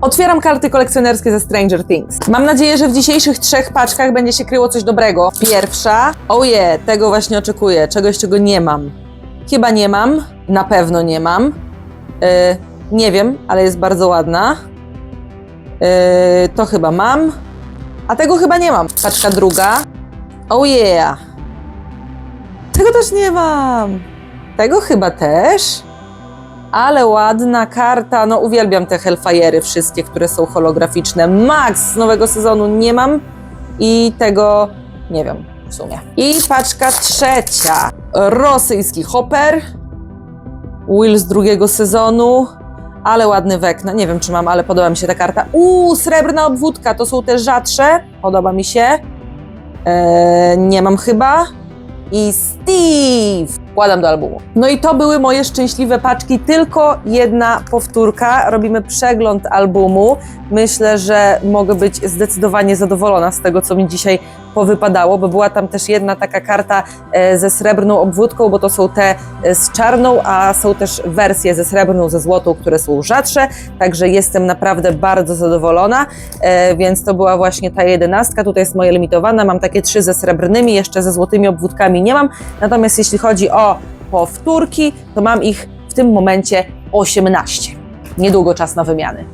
Otwieram karty kolekcjonerskie ze Stranger Things. Mam nadzieję, że w dzisiejszych trzech paczkach będzie się kryło coś dobrego. Pierwsza, oh yeah, tego właśnie oczekuję, czegoś, czego nie mam. Chyba nie mam, na pewno nie mam. Yy, nie wiem, ale jest bardzo ładna. Yy, to chyba mam, a tego chyba nie mam. Paczka druga, oh yeah. Tego też nie mam. Tego chyba też. Ale ładna karta. No, uwielbiam te Hellfire'y, wszystkie, które są holograficzne. Max z nowego sezonu nie mam i tego nie wiem w sumie. I paczka trzecia. Rosyjski hopper. Will z drugiego sezonu. Ale ładny wekna. Nie wiem, czy mam, ale podoba mi się ta karta. Uuu, srebrna obwódka. To są te rzadsze. Podoba mi się. Eee, nie mam chyba. I Steve! Wkładam do albumu. No i to były moje szczęśliwe paczki. Tylko jedna powtórka. Robimy przegląd albumu. Myślę, że mogę być zdecydowanie zadowolona z tego, co mi dzisiaj powypadało, bo była tam też jedna taka karta e, ze srebrną obwódką, bo to są te e, z czarną, a są też wersje ze srebrną, ze złotą, które są rzadsze. Także jestem naprawdę bardzo zadowolona, e, więc to była właśnie ta jedenastka. Tutaj jest moja limitowana. Mam takie trzy ze srebrnymi, jeszcze ze złotymi obwódkami nie mam. Natomiast jeśli chodzi o powtórki, to mam ich w tym momencie 18. Niedługo czas na wymiany.